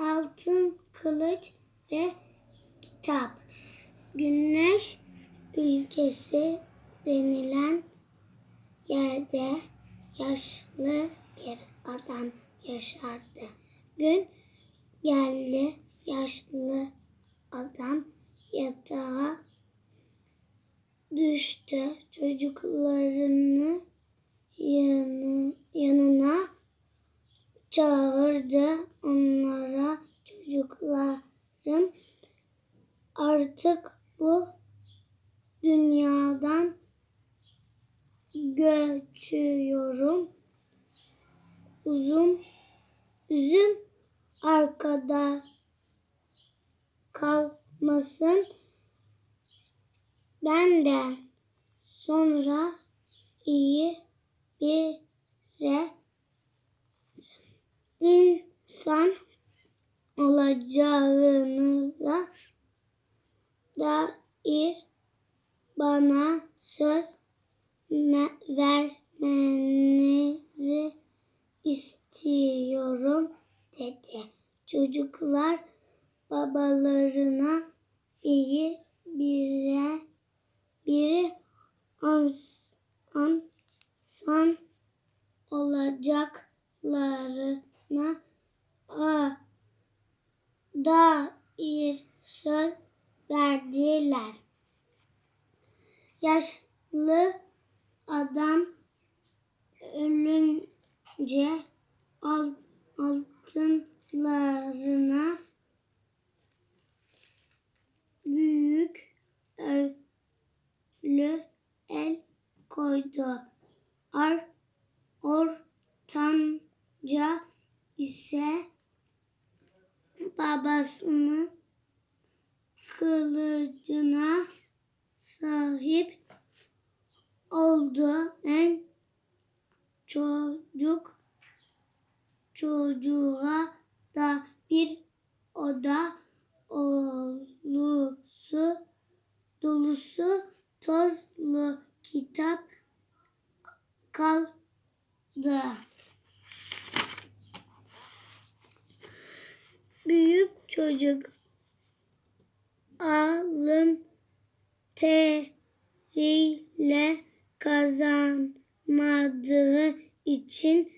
altın kılıç ve kitap. Güneş ülkesi denilen yerde yaşlı bir adam yaşardı. Gün geldi yaşlı adam yatağa düştü. Çocuklarını yanı, yanına çağırdı. Onlara çocuklarım artık bu dünyadan göçüyorum. Uzun üzüm arkada kalmasın. Ben de sonra iyi bire insan olacağınıza dair bana söz me- vermenizi istiyorum dedi. Çocuklar babalarına iyi bire biri ans, ansan olacaklarına a, dair söz verdiler. Yaşlı adam ölünce al- altınlarına büyük ölü el koydu. Ar, ortanca ise babasının kılıcına sahip oldu. En çocuk çocuğa da bir oda dolusu dolusu tozlu kitap kaldı. Büyük çocuk. Alın teriyle kazanmadığı için